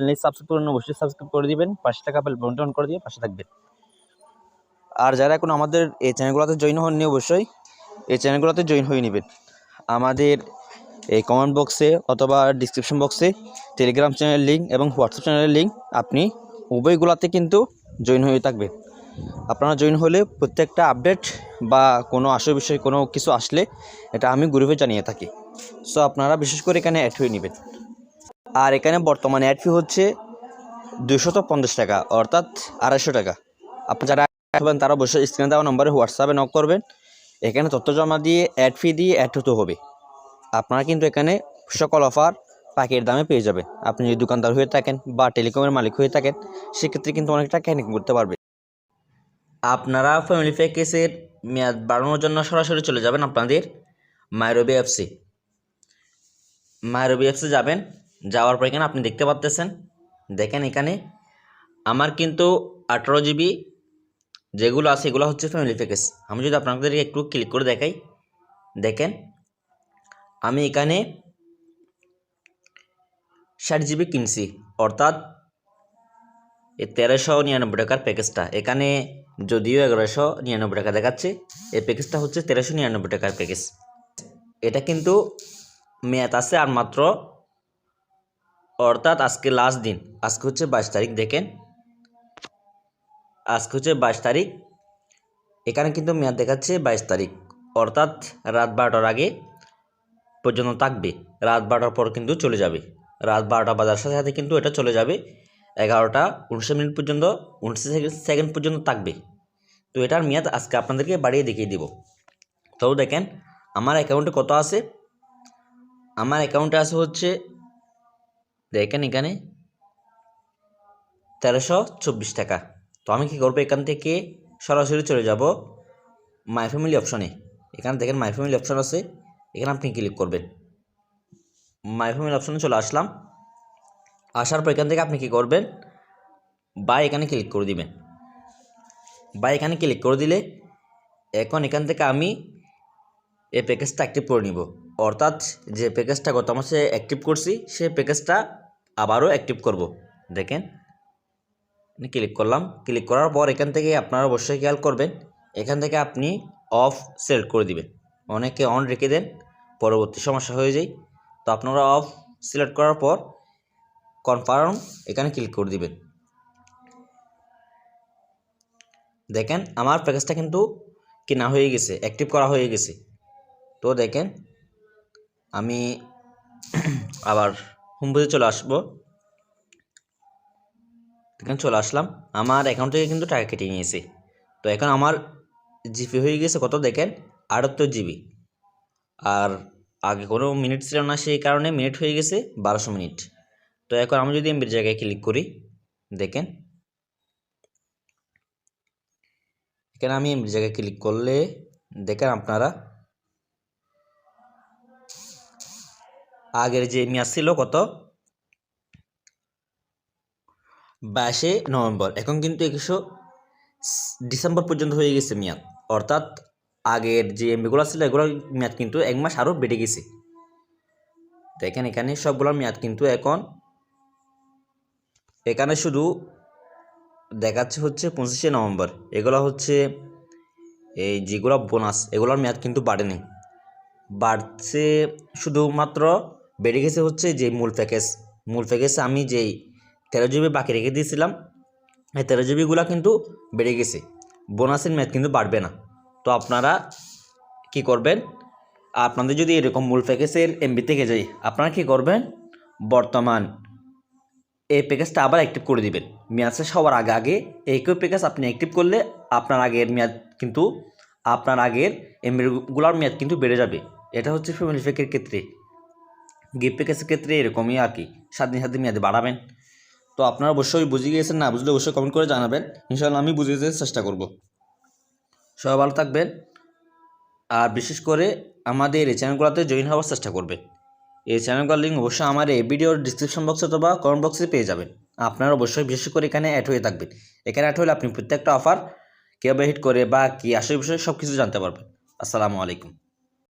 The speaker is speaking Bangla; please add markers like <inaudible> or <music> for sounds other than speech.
চ্যানেল সাবস্ক্রাইব করুন, অবশ্যই সাবস্ক্রাইব করে দিবেন। পাঁচশো টাকা বেল বন্টন করে দিয়ে পাশে থাকবেন। আর যারা এখন আমাদের এই চ্যানেলগুলোতে জয়েন হননি অবশ্যই, এই চ্যানেলগুলোতে জয়েন হয়ে নেবেন। আমাদের এই কমেন্ট বক্সে অথবা ডিসক্রিপশন বক্সে টেলিগ্রাম চ্যানেলের লিঙ্ক এবং হোয়াটসঅ্যাপ চ্যানেলের লিঙ্ক আপনি উভয়গুলোতে কিন্তু জয়েন হয়ে থাকবেন। আপনারা জয়েন হলে প্রত্যেকটা আপডেট বা কোনো আসল বিষয়, কোনো কিছু আসলে এটা আমি গ্রুপে জানিয়ে থাকি। সো আপনারা বিশেষ করে এখানে অ্যাড হয়ে নেবেন। আর এখানে বর্তমানে অ্যাড ফি হচ্ছে দুশত পঞ্চাশ টাকা, অর্থাৎ আড়াইশো টাকা। আপনি যারা হবেন তারা অবশ্যই স্ক্রিনে দেওয়া নম্বরে হোয়াটসঅ্যাপে নক করবেন। এখানে তথ্য জমা দিয়ে অ্যাড ফি দিয়ে অ্যাড হতে হবে আপনারা কিন্তু এখানে সকল অফার পাকের দামে পেয়ে যাবেন। আপনি যদি দোকানদার হয়ে থাকেন বা টেলিকমের মালিক হয়ে থাকেন, সেক্ষেত্রে কিন্তু অনেক টাকা করতে পারবে আপনারা ফ্যামিলি প্যাকেজের মেয়াদ বাড়ানোর জন্য সরাসরি চলে যাবেন আপনাদের মাইরবি অ্যাপসে মাইরবি অ্যাপসে যাবেন। যাওয়ার পর এখানে আপনি দেখতে পাচ্তেছেন দেখেন এখানে আমার কিন্তু আঠারো জিবি যেগুলো আছে, এগুলো হচ্ছে ফ্যামিলি প্যাকেজ আমি যদি আপনাদের একটু ক্লিক করে দেখাই, দেখেন আমি এখানে ষাট জিবি কিনছি, অর্থাৎ এই তেরোশো নিরানব্বই টাকার প্যাকেজটা এখানে যদিও এগারোশো নিরানব্বই টাকা দেখাচ্ছে, এই প্যাকেজটা হচ্ছে তেরোশো নিরানব্বই টাকার প্যাকেজ এটা কিন্তু মেয়াদ আছে আর মাত্র অর্থাৎ আজকে লাস্ট দিন। আজকে হচ্ছে বাইশ তারিখ, দেখেন। আজকে হচ্ছে বাইশ তারিখ। এখানে কিন্তু মেয়াদ দেখাচ্ছে বাইশ তারিখ। অর্থাৎ রাত বারোটার আগে পর্যন্ত থাকবে। রাত বারোটার পর কিন্তু চলে যাবে। রাত বারোটা বাজার সাথে সাথে কিন্তু এটা চলে যাবে। এগারোটা উনিশশো মিনিট পর্যন্ত উনিশশো সেকেন্ড পর্যন্ত থাকবে। তো এটার মেয়াদ আজকে আপনাদেরকে বাড়িয়ে দেখিয়ে দিব। তো দেখেন, আমার অ্যাকাউন্টে কত আছে? আমার অ্যাকাউন্টে আছে হচ্ছে দেখেন এখানে তেরোশো চব্বিশ টাকা। তো আমি কী করব? এখান থেকে সরাসরি চলে যাব মাই ফ্যামিলি অপশনে এখানে দেখেন মাই ফ্যামিলি অপশন আছে। এখানে আপনি ক্লিক করবেন। মাই ফ্যামিলি অপশনে চলে আসলাম। আসার পর এখান থেকে আপনি কী করবেন? বা এখানে ক্লিক করে দিবেন। বা এখানে ক্লিক করে দিলে এখন এখান থেকে আমি এই প্যাকেজটা অ্যাক্টিভ করে নিব। অর্থাৎ যে প্যাকেজটা গত মাসে অ্যাক্টিভ করছি, সেই প্যাকেজটা আবারও অ্যাক্টিভ করব। দেখেন ক্লিক করলাম। ক্লিক করার পর এখান থেকে আপনারা অবশ্যই খেয়াল করবেন, এখান থেকে আপনি অফ সিলেক্ট করে দিবেন। অনেকে অন রেখে দেন, পরবর্তী সমস্যা হয়ে যায়। তো আপনারা অফ সিলেক্ট করার পর কনফার্ম এখানে ক্লিক করে দিবেন। দেখেন, আমার প্যাকেজটা কিন্তু কেনা হয়ে গেছে অ্যাক্টিভ করা হয়ে গেছে। তো দেখেন, আমি <clears throat> আবার হোম পেজে চলে আসব। এখানে চলে আসলাম। আমার অ্যাকাউন্ট থেকে কিন্তু টাকা কেটে নিয়েছে। তো এখন আমার জিপি হয়ে গেছে কত দেখেন? আটাত্তর জিবি আর আগে কোনো মিনিট ছিল না সেই কারণে মিনিট হয়ে গেছে বারোশো মিনিট তো এখন আমি যদি এমবির জায়গায় ক্লিক করি, দেখেন। এখানে আমি এমবির জায়গায় ক্লিক করলে, দেখেন আপনারা আগের যে মেয়াদ ছিল কত? বাইশে নভেম্বর। এখন কিন্তু একশো ডিসেম্বর পর্যন্ত হয়ে গেছে মেয়াদ। অর্থাৎ আগের যে এমবিগুলো ছিল এগুলোর মেয়াদ কিন্তু এক মাস আরও বেড়ে গেছে। দেখেন এখানে সবগুলোর মেয়াদ কিন্তু এখন এখানে শুধু দেখাচ্ছে হচ্ছে পঁচিশে নভেম্বর। এগুলো হচ্ছে এই যেগুলো বোনাস এগুলোর মেয়াদ কিন্তু বাড়েনি। বাড়ছে শুধুমাত্র বেড়ে গেছে হচ্ছে যে মূল প্যাকেজ মূল প্যাকেজ আমি যেই তেরো জিবি বাকি রেখে দিয়েছিলাম, এই তেরো জিবিগুলো কিন্তু বেড়ে গেছে। বোনাসের মেয়াদ কিন্তু বাড়বে না। তো আপনারা কি করবেন? আপনাদের যদি এরকম মূল প্যাকেজের এমবি থেকে যাই, আপনারা কি করবেন? বর্তমান এই প্যাকেজটা আবার অ্যাক্টিভ করে দিবেন। মেয়াদ শেষ হওয়ার আগে আগে একই প্যাকেজ আপনি অ্যাক্টিভ করলে আপনার আগের মেয়াদ কিন্তু, আপনার আগের এমবিগুলোর মেয়াদ কিন্তু বেড়ে যাবে। এটা হচ্ছে ফ্যামিলি প্যাকের ক্ষেত্রে। গিফট প্যাকেজের ক্ষেত্রে এরকমই আর কি। সাত দিন সাত দিন মেয়াদে বাড়াবেন। তো আপনারা অবশ্যই বুঝে গিয়েছেন না, বুঝলে অবশ্যই কমেন্ট করে জানাবেন। ইনশাআল্লাহ আমি বুঝে দিতে চেষ্টা করব। সবাই ভালো থাকবেন। আর বিশেষ করে আমাদের এই চ্যানেলগুলোতে জয়েন হওয়ার চেষ্টা করবেন। এই চ্যানেলগুলোর লিঙ্ক অবশ্যই আমার এই ভিডিওর ডিসক্রিপশন বক্সে অথবা কমেন্ট বক্সে পেয়ে যাবেন। আপনারা অবশ্যই বিশেষ করে এখানে অ্যাড হয়ে থাকবেন। এখানে অ্যাড হলে আপনি প্রত্যেকটা অফার কীভাবে হিট করে বা কী আসে বিষয়ে সব কিছু জানতে পারবেন। আসসালামু আলাইকুম।